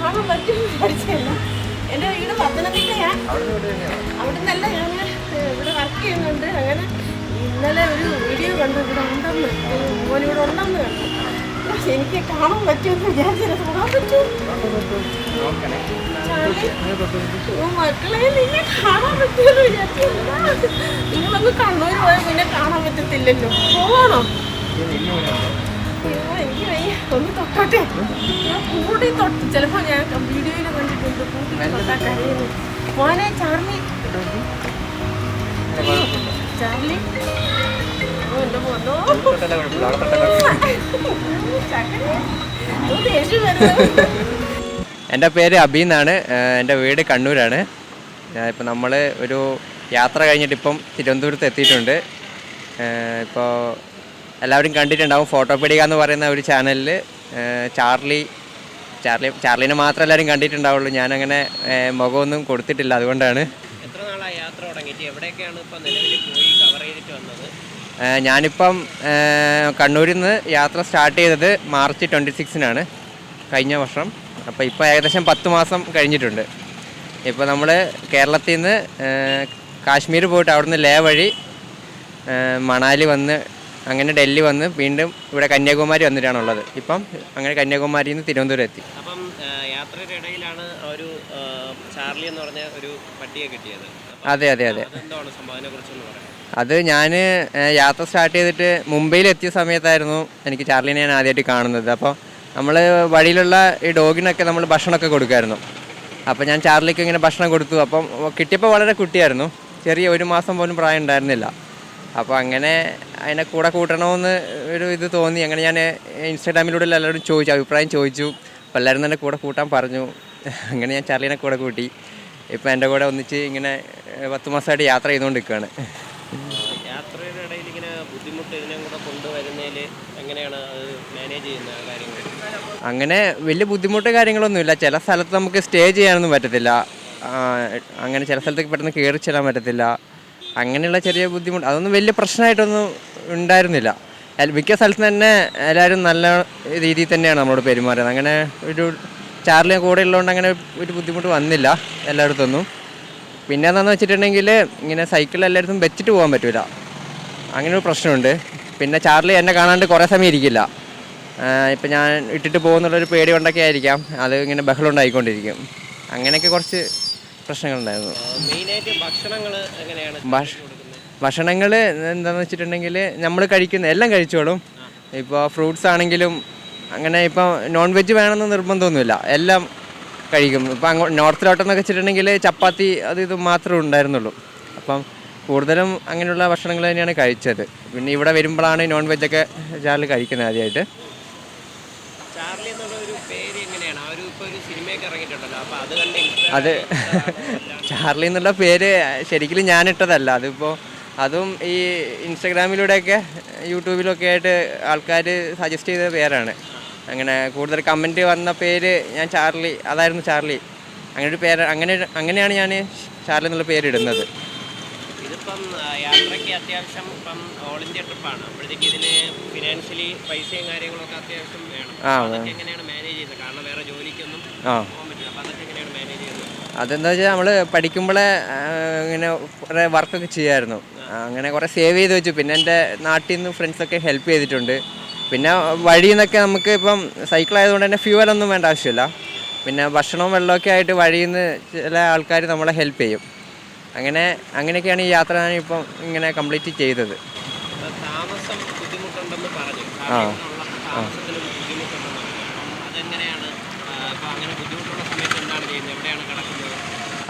കാണാൻ പറ്റും വിചാരിച്ചല്ല എന്റെ വീട് പത്തനംതിട്ടയാ. അവിടെ നിന്നല്ല ഞാൻ ഇവിടെ വർക്ക് ചെയ്യുന്നുണ്ട്. അങ്ങനെ ഇന്നലെ ഒരു വീഡിയോ കണ്ടു. ഇവിടെ ഉണ്ടെന്ന്. മോൻ ഇവിടെ ഉണ്ടെന്ന് കണ്ടു. പക്ഷെ എനിക്ക് കാണാൻ പറ്റുമെന്ന് വിചാരിച്ചില്ല കാണാൻ പറ്റും മക്കളെ നിന്നെ കാണാൻ പറ്റുമെന്ന് വിചാരിച്ചില്ല നിങ്ങളൊന്ന് കണ്ണൂർ പോയാൽ പിന്നെ കാണാൻ പറ്റത്തില്ലല്ലോ. പോകണോ അയ്യോ, കൂടി തൊട്ട് ചിലപ്പോ ഞാൻ വീഡിയോയിൽ കണ്ടിട്ടുണ്ട് ചാർലി ചാർലി. എന്റെ പേര് അബി എന്നാണ് എന്റെ വീട് കണ്ണൂരാണ് ഇപ്പം നമ്മൾ ഒരു യാത്ര കഴിഞ്ഞിട്ട് ഇപ്പം തിരുവനന്തപുരത്ത് എത്തിയിട്ടുണ്ട് ഇപ്പോൾ എല്ലാവരും കണ്ടിട്ടുണ്ടാവും. ഫോട്ടോപീഡിക എന്ന് പറയുന്ന ഒരു ചാനലിൽ ചാർലി ചാർലി ചാർലിനെ മാത്രം എല്ലാവരും കണ്ടിട്ടുണ്ടാവുള്ളൂ. ഞാനങ്ങനെ മുഖമൊന്നും കൊടുത്തിട്ടില്ല. അതുകൊണ്ടാണ്. എത്ര നാളായി യാത്ര തുടങ്ങിയിട്ട്? എവിടെയൊക്കെയാണ് ഇപ്പം നിലവിൽ പോയി കവർ ചെയ്തിട്ട് വന്നത്? ഞാനിപ്പം കണ്ണൂരിൽ നിന്ന് യാത്ര സ്റ്റാർട്ട് ചെയ്തത് മാർച്ച് ട്വന്റി സിക്സിനാണ് കഴിഞ്ഞ വർഷം. അപ്പോൾ ഇപ്പോൾ ഏകദേശം പത്ത് മാസം കഴിഞ്ഞിട്ടുണ്ട്. ഇപ്പോൾ നമ്മൾ കേരളത്തിൽ നിന്ന് കാശ്മീർ പോയിട്ട് അവിടുന്ന് ലേ വഴി മണാലി വന്ന് അങ്ങനെ ഡൽഹി വന്ന് വീണ്ടും ഇവിടെ കന്യാകുമാരി വന്നിട്ടാണുള്ളത്. ഇപ്പം അങ്ങനെ കന്യാകുമാരിയിൽ നിന്ന് തിരുവനന്തപുരം എത്തി. അപ്പം യാത്രയുടെ ഇടയിലാണ് ഒരു ചാർലി എന്ന് പറഞ്ഞ ഒരു പട്ടിയെ കിട്ടിയത്. അതെ അതെ അതെ. അത് ഞാൻ യാത്ര സ്റ്റാർട്ട് ചെയ്തിട്ട് മുംബൈയിൽ എത്തിയ സമയത്തായിരുന്നു എനിക്ക് ചാർലിനെ ഞാൻ ആദ്യമായിട്ട് കാണുന്നത്. അപ്പോൾ നമ്മൾ വഴിയിലുള്ള ഈ ഡോഗിനൊക്കെ നമ്മൾ ഭക്ഷണമൊക്കെ കൊടുക്കുമായിരുന്നു അപ്പോൾ ഞാൻ ചാർലിക്ക് ഇങ്ങനെ ഭക്ഷണം കൊടുത്തു. അപ്പം കിട്ടിയപ്പോൾ വളരെ കുട്ടിയായിരുന്നു. ചെറിയ ഒരു മാസം പോലും പ്രായം ഉണ്ടായിരുന്നില്ല. അപ്പോൾ അങ്ങനെ അതിനെ കൂടെ കൂട്ടണമെന്ന് ഒരു ഇത് തോന്നി. അങ്ങനെ ഞാൻ ഇൻസ്റ്റാഗ്രാമിലൂടെ എല്ലാവരും ചോദിച്ചു അഭിപ്രായം ചോദിച്ചു. അപ്പോൾ എല്ലാവരും തന്നെ കൂടെ കൂട്ടാൻ പറഞ്ഞു. അങ്ങനെ ഞാൻ ചാർലിനെ കൂടെ കൂട്ടി. ഇപ്പം എന്റെ കൂടെ ഒന്നിച്ച് ഇങ്ങനെ പത്ത് മാസമായിട്ട് യാത്ര ചെയ്തുകൊണ്ട് നിൽക്കുകയാണ് യാത്രയുടെ ഇടയിൽ ഇങ്ങനെ ബുദ്ധിമുട്ട് ഇതിനെ കൂടെ കൊണ്ടുവരുന്നതിൽ എങ്ങനെയാണ് അത് മാനേജ് ചെയ്യുന്ന കാര്യങ്ങൾ അങ്ങനെ വലിയ ബുദ്ധിമുട്ട് കാര്യങ്ങളൊന്നുമില്ല. ചില സ്ഥലത്ത് നമുക്ക് സ്റ്റേ ചെയ്യാനൊന്നും പറ്റത്തില്ല. അങ്ങനെ ചില സ്ഥലത്തേക്ക് പെട്ടെന്ന് കയറി ചെല്ലാൻ പറ്റത്തില്ല. അങ്ങനെയുള്ള ചെറിയ ബുദ്ധിമുട്ട് അതൊന്നും വലിയ പ്രശ്നമായിട്ടൊന്നും ഉണ്ടായിരുന്നില്ല. മിക്ക സ്ഥലത്ത് തന്നെ എല്ലാവരും നല്ല രീതിയിൽ തന്നെയാണ് നമ്മളോട് പെരുമാറിയത് അങ്ങനെ ഒരു ചാർലി കൂടെ ഉള്ളതുകൊണ്ട് അങ്ങനെ ഒരു ബുദ്ധിമുട്ട് വന്നില്ല എല്ലായിടത്തൊന്നും. പിന്നെ എന്താണെന്ന് വെച്ചിട്ടുണ്ടെങ്കിൽ ഇങ്ങനെ സൈക്കിൾ എല്ലായിടത്തും വെച്ചിട്ട് പോകാൻ പറ്റില്ല അങ്ങനെ ഒരു പ്രശ്നമുണ്ട്. പിന്നെ ചാർലി എന്നെ കാണാണ്ട് കുറേ സമയം ഇരിക്കില്ല. ഇപ്പം ഞാൻ ഇട്ടിട്ട് പോകുന്നുള്ളൊരു പേടി കൊണ്ടൊക്കെ ആയിരിക്കാം. അത് ഇങ്ങനെ ബഹളം ഉണ്ടായിക്കൊണ്ടിരിക്കും അങ്ങനെയൊക്കെ കുറച്ച് പ്രശ്നങ്ങളുണ്ടായിരുന്നു. മെയിനായിട്ട് ഭക്ഷണങ്ങൾ എങ്ങനെയാണ് ഭക്ഷണങ്ങൾ എന്താണെന്ന് വെച്ചിട്ടുണ്ടെങ്കിൽ നമ്മൾ കഴിക്കുന്ന എല്ലാം കഴിച്ചോളും. ഇപ്പോൾ ഫ്രൂട്ട്സ് ആണെങ്കിലും അങ്ങനെ ഇപ്പോൾ നോൺ വെജ് വേണമെന്ന് നിർബന്ധമൊന്നുമില്ല. എല്ലാം കഴിക്കും. ഇപ്പം അങ്ങോ നോർത്തിലോട്ടെന്നൊക്കെ വെച്ചിട്ടുണ്ടെങ്കിൽ ചപ്പാത്തി അത് ഇത് മാത്രമേ ഉണ്ടായിരുന്നുള്ളൂ. അപ്പം കൂടുതലും അങ്ങനെയുള്ള ഭക്ഷണങ്ങൾ തന്നെയാണ് കഴിച്ചത്. പിന്നെ ഇവിടെ വരുമ്പോഴാണ് നോൺ വെജൊക്കെ ചാറിൽ കഴിക്കുന്നത് ആദ്യമായിട്ട്. ചാർലി എന്നുള്ള ഒരു പേര് എങ്ങനെയാണ്? ആ ഒരു ഇപ്പോൾ ഒരു സിനിമയൊക്കെ ഇറങ്ങിയിട്ടുണ്ടല്ലോ അപ്പോൾ അത് കണ്ട് അത്. ചാർലി എന്നുള്ള പേര് ശരിക്കും ഞാൻ ഇട്ടതല്ല. അതിപ്പോൾ അതും ഈ ഇൻസ്റ്റഗ്രാമിലൂടെയൊക്കെ യൂട്യൂബിലൊക്കെ ആയിട്ട് ആൾക്കാർ സജസ്റ്റ് ചെയ്ത പേരാണ്. അങ്ങനെ കൂടുതൽ കമന്റ് വന്ന പേര് ഞാൻ ചാർലി അതായിരുന്നു ചാർലി. അങ്ങനെ ഒരു പേര് അങ്ങനെ അങ്ങനെയാണ് ഞാൻ ചാർലി എന്നുള്ള പേര് ഇടുന്നത്. ഇതിപ്പം യാത്രയ്ക്ക് അത്യാവശ്യം ഇപ്പം ഓൾ ഇന്ത്യ ട്രിപ്പാണ് അപ്പോഴത്തേക്ക് ഇതിന് ഫിനാൻഷ്യലി പൈസയും കാര്യങ്ങളൊക്കെ അത്യാവശ്യം വേണം. അതൊക്കെ എങ്ങനെയാണ് മാനേജ് ചെയ്യുന്നത്? കാരണം വേറെ ജോലിക്കൊന്നും പോകാൻ പറ്റില്ല. അപ്പം അതൊക്കെ എങ്ങനെയാണ് മാനേജ് ചെയ്യുന്നത്? അതെന്താ വെച്ചാൽ നമ്മൾ പഠിക്കുമ്പോഴേ ഇങ്ങനെ കുറേ വർക്കൊക്കെ ചെയ്യായിരുന്നു. അങ്ങനെ കുറേ സേവ് ചെയ്ത് വെച്ചു. പിന്നെ എന്റെ നാട്ടിൽ നിന്ന് ഫ്രണ്ട്സൊക്കെ ഹെൽപ്പ് ചെയ്തിട്ടുണ്ട്. പിന്നെ വഴിയിൽ നിന്നൊക്കെ നമുക്ക് ഇപ്പം സൈക്കിൾ ആയതുകൊണ്ട് തന്നെ ഫ്യൂവലൊന്നും വേണ്ട ആവശ്യമില്ല. പിന്നെ ഭക്ഷണവും വെള്ളമൊക്കെ ആയിട്ട് വഴിയിൽ നിന്ന് ചില ആൾക്കാർ നമ്മളെ ഹെൽപ്പ് ചെയ്യും. അങ്ങനെ അങ്ങനെയൊക്കെയാണ് ഈ യാത്ര ഞാൻ ഇപ്പം ഇങ്ങനെ കംപ്ലീറ്റ് ചെയ്തത്. താമസം ബുദ്ധിമുട്ടുണ്ടെന്ന് പറഞ്ഞു. ആ. അപ്പോൾ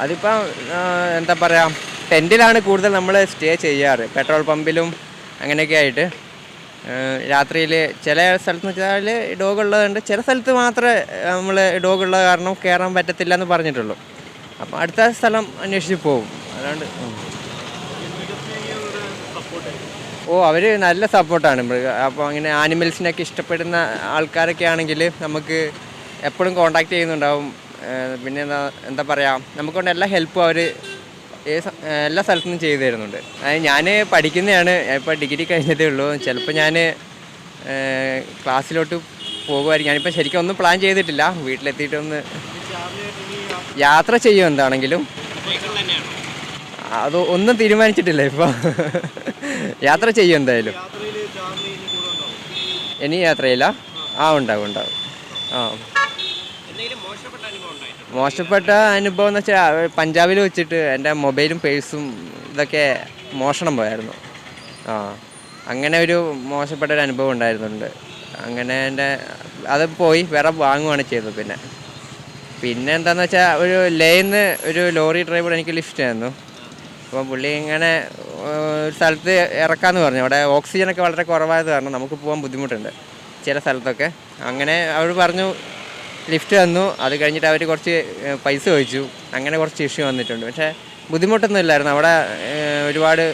അതിപ്പം എന്താ പറയുക ടെന്റിലാണ് കൂടുതൽ നമ്മൾ സ്റ്റേ ചെയ്യാറ്. പെട്രോൾ പമ്പിലും അങ്ങനെയൊക്കെ ആയിട്ട്. രാത്രിയിൽ ചില സ്ഥലത്ത് വെച്ചാൽ ഡോഗ് ഉള്ളതുകൊണ്ട് ചില സ്ഥലത്ത് മാത്രമേ നമ്മൾ ഡോഗ് ഉള്ളത് കാരണം കയറാൻ പറ്റത്തില്ല എന്ന് പറഞ്ഞിട്ടുള്ളൂ. അപ്പം അടുത്ത സ്ഥലം അന്വേഷിച്ച് പോകും ഓ അവർ നല്ല സപ്പോർട്ടാണ്. മൃഗ അപ്പോൾ അങ്ങനെ ആനിമൽസിനൊക്കെ ഇഷ്ടപ്പെടുന്ന ആൾക്കാരൊക്കെ ആണെങ്കിൽ നമുക്ക് എപ്പോഴും കോണ്ടാക്ട് ചെയ്യുന്നുണ്ടാവും. പിന്നെ എന്താ എന്താ പറയുക നമുക്കൊണ്ട് എല്ലാ ഹെൽപ്പും അവർ എല്ലാ സ്ഥലത്തു നിന്നും ചെയ്തു തരുന്നുണ്ട്. ഞാൻ പഠിക്കുന്നതാണ്. ഇപ്പോൾ ഡിഗ്രി കഴിഞ്ഞതേ ഉള്ളൂ. ചിലപ്പോൾ ഞാൻ ക്ലാസ്സിലോട്ട് പോകുമായിരിക്കും. ഞാനിപ്പോൾ ശരിക്കും ഒന്നും പ്ലാൻ ചെയ്തിട്ടില്ല. വീട്ടിലെത്തിയിട്ടൊന്ന് യാത്ര ചെയ്യും എന്താണെങ്കിലും. അത് ഒന്നും തീരുമാനിച്ചിട്ടില്ല ഇപ്പോൾ യാത്ര ചെയ്യും എന്തായാലും. ഇനി യാത്രയില്ല? ആ ഉണ്ടാവും ഉണ്ടാവും. ആ. മോശപ്പെട്ട അനുഭവം എന്ന് വെച്ചാൽ പഞ്ചാബിൽ വെച്ചിട്ട് എന്റെ മൊബൈലും പേഴ്സും ഇതൊക്കെ മോഷണം പോയായിരുന്നു. ആ. അങ്ങനെ ഒരു മോശപ്പെട്ട ഒരു അനുഭവം ഉണ്ടായിരുന്നുണ്ട്. അങ്ങനെ എന്റെ അത് പോയി വേറെ വാങ്ങുവാണ് ചെയ്തത് പിന്നെ. പിന്നെ എന്താണെന്ന് വെച്ചാൽ ഒരു ലേന്ന് ഒരു ലോറി ഡ്രൈവർ എനിക്ക് ലിഫ്റ്റ് ആയിരുന്നു അപ്പോൾ പുള്ളി ഇങ്ങനെ ഒരു സ്ഥലത്ത് ഇറക്കാമെന്ന് പറഞ്ഞു. അവിടെ ഓക്സിജനൊക്കെ വളരെ കുറവായത് കാരണം നമുക്ക് പോകാൻ ബുദ്ധിമുട്ടുണ്ട് ചില സ്ഥലത്തൊക്കെ. അങ്ങനെ അവർ പറഞ്ഞു ലിഫ്റ്റ് തന്നു. അത് കഴിഞ്ഞിട്ട് അവർ കുറച്ച് പൈസ ചോദിച്ചു. അങ്ങനെ കുറച്ച് ഇഷ്യൂ വന്നിട്ടുണ്ട്. പക്ഷേ ബുദ്ധിമുട്ടൊന്നും ഇല്ലായിരുന്നു. അവിടെ ഒരുപാട്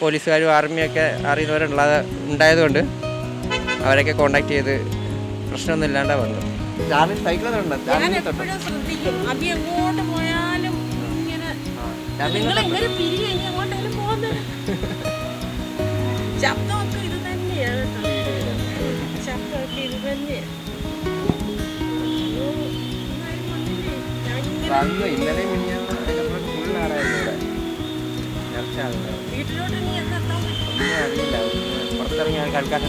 പോലീസുകാരും ആർമിയൊക്കെ അറിയുന്നവരുള്ളത് ഉണ്ടായതുകൊണ്ട് അവരൊക്കെ കോണ്ടാക്ട് ചെയ്ത് പ്രശ്നമൊന്നും ഇല്ലാണ്ടാ വന്നു ചാർലി സൈക്കിളുണ്ട് ശബ്ദമൊക്കെ ഇത് തന്നെയാണ്. ശബ്ദമൊക്കെ തന്നെയാണ് ഇന്നലെ വീട്ടിലോട്ട് നീ അറിയില്ല. പുറത്തിറങ്ങി ആൾക്കാരെല്ലാം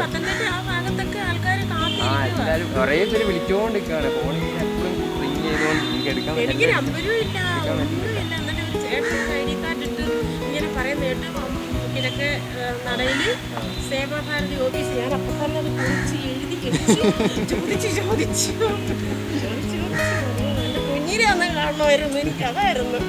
പത്തനംതിട്ട ആ ഭാഗത്തൊക്കെ ആൾക്കാർ എല്ലാവരും കുറേ പേര് വിളിച്ചുകൊണ്ടിരിക്കുകയാണ് ഫോണിൽ എപ്പോഴും റിങ് ചെയ്തുകൊണ്ട് എനിക്ക് എടുക്കാൻ എനിക്ക് നമ്പരും ഇല്ല ഒന്നുമില്ല എന്നിട്ട് ഒരു ചേട്ടൻ ഐ ഡി കാർഡ് ഇട്ട് ഇങ്ങനെ പറയുന്ന കേട്ട് ഇതിനൊക്കെ നടയിൽ സേവാഭാരതി ഓഫീസ് ഞാൻ അപ്പം തന്നെ അത് കുറിച്ച് എഴുതി ചോദിച്ച് ചോദിച്ചു ചോദിച്ചു. കുഞ്ഞിനെ ഒന്ന് കാണണമായിരുന്നു എനിക്ക് അതായിരുന്നു.